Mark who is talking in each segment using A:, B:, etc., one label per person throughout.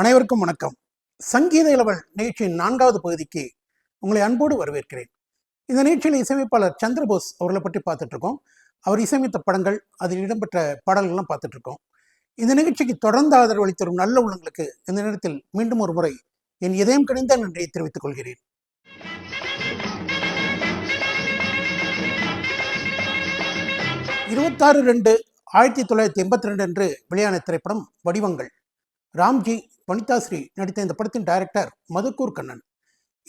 A: அனைவருக்கும் வணக்கம். சங்கீத இளவல் நிகழ்ச்சியின் நான்காவது பகுதிக்கு உங்களை அன்போடு வரவேற்கிறேன். இந்த நிகழ்ச்சியில் இசையமைப்பாளர் சந்திரபோஸ் அவர்களை பற்றி பார்த்துட்டு இருக்கோம் அவர் இசையமைத்த படங்கள் அதில் இடம்பெற்ற பாடல்கள்லாம் பார்த்துட்டு இருக்கோம் இந்த நிகழ்ச்சிக்கு தொடர்ந்து ஆதரவு அளித்தரும் நல்ல உள்ளங்களுக்கு இந்த நேரத்தில் மீண்டும் ஒரு முறை என் இதயம் கணிந்த நன்றியை தெரிவித்துக் கொள்கிறேன். இருபத்தாறு ரெண்டு ஆயிரத்தி தொள்ளாயிரத்தி எண்பத்தி ரெண்டு அன்று வெளியான திரைப்படம் வடிவங்கள். ராம்ஜி வனிதாஸ்ரீ நடித்த இந்த படத்தின் டைரக்டர் மதுக்கூர் கண்ணன்.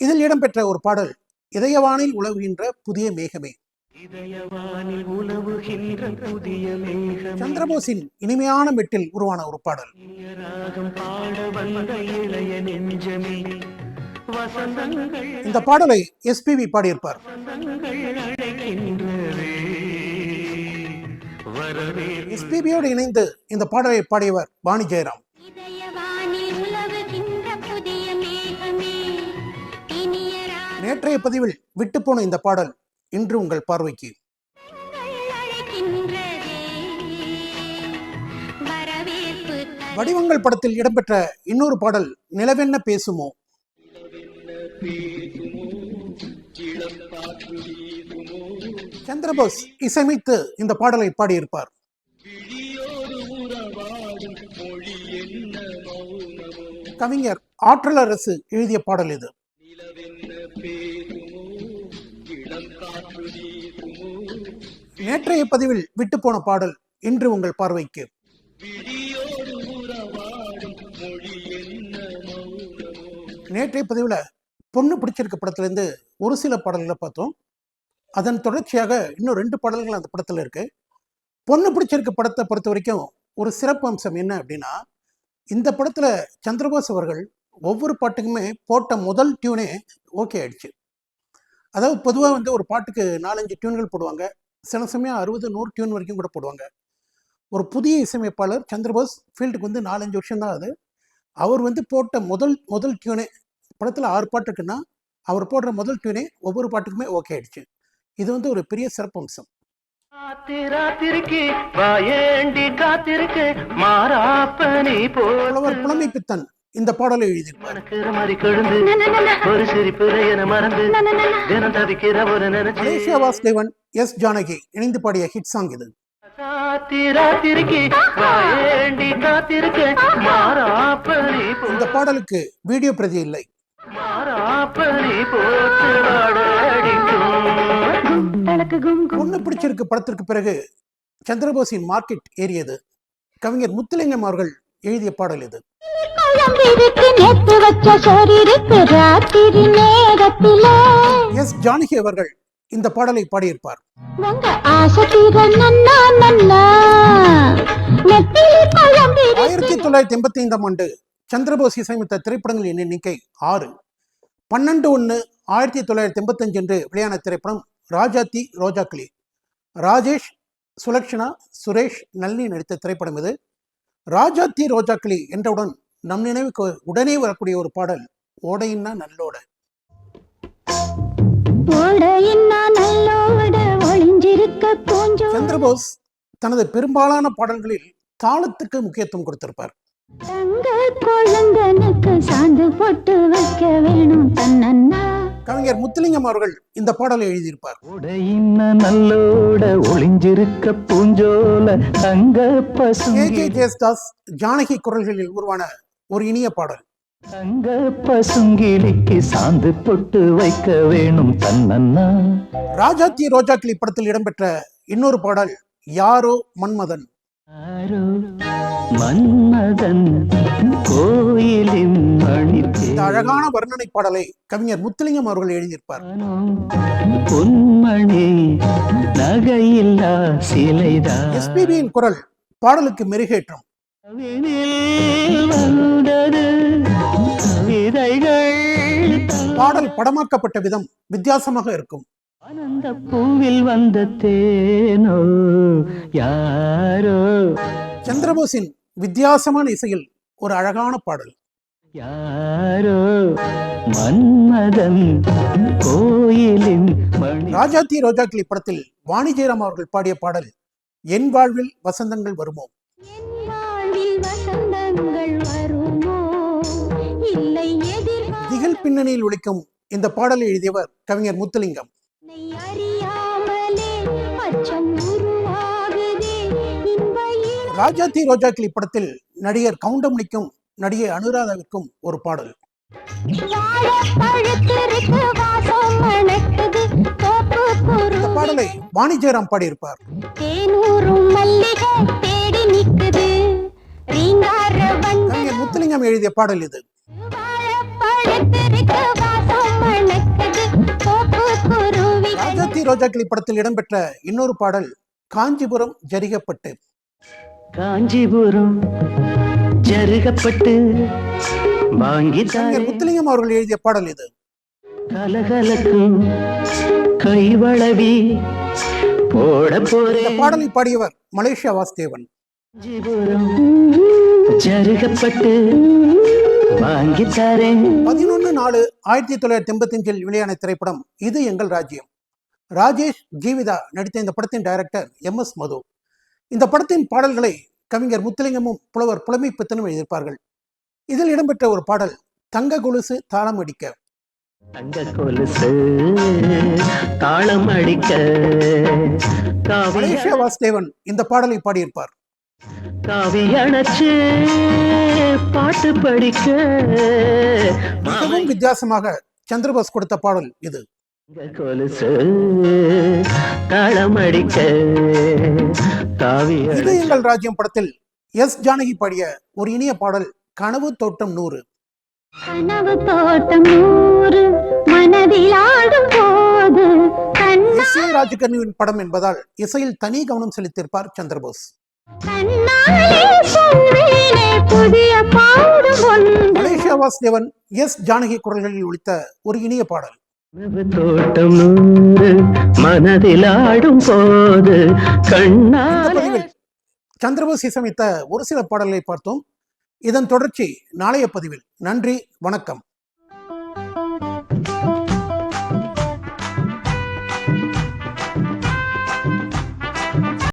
A: இதில் இடம்பெற்ற ஒரு பாடல் இதயவானில் உலவுகின்ற புதிய மேகமே
B: இதயவானில் உலவுகின்ற புதிய மேகம்.
A: சந்திரபோஸின் இனிமையான மெட்டில் உருவான ஒரு பாடல்.
B: ராகம் பாட வந்த இளைய நெஞ்சமே. வசந்தங்கள்
A: இந்த பாடலை எஸ்பிவி பாடியிருப்பார். எஸ்பிபியோடு இணைந்து இந்த பாடலை பாடியவர் வாணி ஜெயராம். நேற்றைய பதிவில் விட்டுப்போன இந்த பாடல் இன்று உங்கள் பார்வைக்கு. வடிவங்கள் படத்தில் இடம்பெற்ற இன்னொரு பாடல் நிலவென்ன பேசுமோ? சந்திரபோஸ் இசையமைத்து இந்த பாடலை பாடியிருப்பார். கவிஞர் ஆற்றல் அரசு எழுதிய பாடல் இது. நேற்றைய பதிவில் விட்டுப்போன பாடல் இன்று உங்கள் பார்வைக்கு. நேற்றைய பதிவில் பொண்ணு பிடிச்சிருக்க படத்துலேருந்து ஒரு சில பாடல்களை பார்த்தோம். அதன் தொடர்ச்சியாக இன்னும் ரெண்டு பாடல்கள் அந்த படத்தில் இருக்கு. பொண்ணு பிடிச்சிருக்க படத்தை பொறுத்த வரைக்கும் ஒரு சிறப்பு அம்சம் என்ன அப்படின்னா இந்த படத்தில் சந்திரபோஸ் அவர்கள் ஒவ்வொரு பாட்டுக்குமே போட்ட முதல் டியூனே ஓகே ஆயிடுச்சு. அதாவது பொதுவாக வந்து ஒரு பாட்டுக்கு நாலஞ்சு டியூன்கள் போடுவாங்க. சில சமயம் அறுபது நூறு டியூன் வரைக்கும் கூட போடுவாங்க. ஒரு புதிய இசையமைப்பாளர் சந்திரபோஸ் ஃபீல்டுக்கு வந்து நாலஞ்சு வருஷம் தான் அது. அவர் வந்து போட்ட முதல் முதல் டியூனே படத்தில் ஆறு பாட்டு இருக்குன்னா அவர் போடுற முதல் டியூனே ஒவ்வொரு பாட்டுக்குமே ஓகே ஆயிடுச்சு. இது வந்து ஒரு பெரிய சிறப்பம்சம். புலவர் புலமை பித்தன். இந்த பாடலை எழுதியிருப்பார். மலேசியா வாசுதேவன் எஸ் ஜானகி இணைந்து பாடிய ஹிட் சாங் இது. இந்த பாடலுக்கு வீடியோ பிரதி இல்லை. பொண்ணு பிடிச்சிருக்கு படத்திற்கு பிறகு சந்திரபோஸின் மார்க்கெட் ஏறியது. கவிஞர் முத்துலிங்கம் அவர்கள் எழுதிய பாடல் இது. எஸ் ஜானகி அவர்கள் இந்த பாடலை பாடியிருப்பார். ஆயிரத்தி தொள்ளாயிரத்தி எண்பத்தி ஐந்தாம் ஆண்டு சந்திரபோஸ் இசையமைத்த திரைப்படங்களின் எண்ணிக்கை ஆறு. பன்னெண்டு ஒன்று ஆயிரத்தி தொள்ளாயிரத்தி எண்பத்தஞ்சு அன்று வெளியான திரைப்படம் ராஜாத்தி ரோஜாக்களி. ராஜேஷ் சுலக்ஷனா சுரேஷ் நளினி நடித்த திரைப்படம் இது. ராஜாத்தி ரோஜாக்களி என்றவுடன் நம் நினைவுக்கு உடனே வரக்கூடிய ஒரு பாடல் ஓடையின்னா நல்லோட. சந்திரபோஸ் தனது பெரும்பாலான பாடல்களில் தாளத்துக்கு முக்கியத்துவம் கொடுத்திருப்பார். கவிஞர் முத்துலிங்கம் அவர்கள் இந்த பாடலை எழுதியிருப்பார்.
B: நல்லோட ஒளிஞ்சிருக்க பூஞ்சோல தங்க
A: ஜெயஸ்தாஸ் ஜானகி குரல்களில் உருவான ஒரு இனிய பாடல்.
B: தங்க பசுங்கிளிக்கு சாந்து பொட்டு வைக்க வேணும் தன்னன்னா
A: ராஜாத்தி ரோஜாக்கிளி படத்தில் இடம்பெற்ற இன்னொரு பாடல் யாரோ மன்மதன்.
B: மன்மதன் கோயிலின்
A: இந்த அழகான வர்ணனை பாடலை கவிஞர் முத்துலிங்கம் அவர்கள் எழுதியிருப்பார்.
B: பொன்மணி நகையில்லா சிலைதான்
A: எஸ்பிபியின் குரல் பாடலுக்கு மெருகேற்றம். பாடல் படமாக்கப்பட்ட விதம் வித்தியாசமாக இருக்கும்.
B: ஆனந்த பூவில் வந்த தேனோ யாரோ?
A: சந்திரபோஸின் வித்தியாசமான இசையில் ஒரு அழகான பாடல்.
B: யாரோ? மன்மதன் கோயிலின்
A: ராஜாத்தி ரோஜாக்கிளி படத்தில் வாணி ஜெயராம் அவர்கள் பாடிய பாடல் என் வாழ்வில் வசந்தங்கள் வருமோ?
C: வருமோ?
A: பின்னணியில் ஒலிக்கும் இந்த பாடலை எழுதியவர் கவிஞர் முத்துலிங்கம்.
C: இன்ப இள-
A: ராஜாத்தி ரோஜாக்கிளி படத்தில் நடிகர் கவுண்டமணிக்கும் நடிகை அனுராதாவிற்கும் ஒரு பாடல். இந்த பாடலை வாணி ஜெயராம் பாடியிருப்பார் கவிஞர் முத்துலிங்கம் எழுதிய பாடல் இது. ராஜாத்தி ரோஜாக்கிளி படத்தில் இடம்பெற்ற இன்னொரு பாடல் காஞ்சிபுரம் ஜரிகப்பட்டு.
B: காஞ்சிபுரம் ஜருகப்பட்டு
A: கவிஞர் முத்துலிங்கம் அவர்கள் எழுதிய பாடல் இது.
B: கலகலக்கும் கைவளவி போட
A: இந்த
B: போறேன்
A: பாடலை பாடியவர் மலேசியா வாசுதேவன்.
B: ஜருகப்பட்டு
A: பதினொன்று நாலு ஆயிரத்தி தொள்ளாயிரத்தி எண்பத்தி அஞ்சில் வெளியான திரைப்படம் இது எங்கள் ராஜ்யம். ராஜேஷ் ஜீவிதா நடித்த இந்த படத்தின் டைரக்டர் எம் எஸ் மது. இந்த படத்தின் பாடல்களை கவிஞர் முத்துலிங்கமும் புலவர் புலமை பித்தனும் எழுதியிருப்பார்கள். இதில் இடம்பெற்ற ஒரு பாடல் தங்க கொலுசு தாளம் அடிக்க.
B: தங்க கொலுசு தாளம் அடிக்க.
A: மலேசியா வாசுதேவன் இந்த பாடலை பாடியிருப்பார்.
B: காவி அணைச்சு பாட்டு படிக்க.
A: மிகவும் வித்தியாசமாக சந்திரபோஸ் கொடுத்த பாடல் இது.
B: தங்க கொலுசு தாளம் அடிக்க. காவி
A: இது
B: அணைச்சு.
A: எங்கள் ராஜ்யம் படத்தில் எஸ் ஜானகி பாடிய ஒரு இனிய பாடல் கனவு தோட்டம் நூறு.
C: கனவு தோட்டம் நூறு மனதில் ஆடும் போது
A: ராஜகர்ணியின் படம் என்பதால் இசையில் தனி கவனம் செலுத்தியிருப்பார் சந்திரபோஸ். தேவன் எஸ் ஜானகி குரல்களில் ஒழித்த ஒரு இனிய பாடல்.
B: தோட்டம் நூறு
A: சந்திரபோஸ் இசையமைத்த ஒரு சில பாடல்களை பார்த்தோம். இதன் தொடர்ச்சி நாளைய பதிவில். நன்றி வணக்கம்.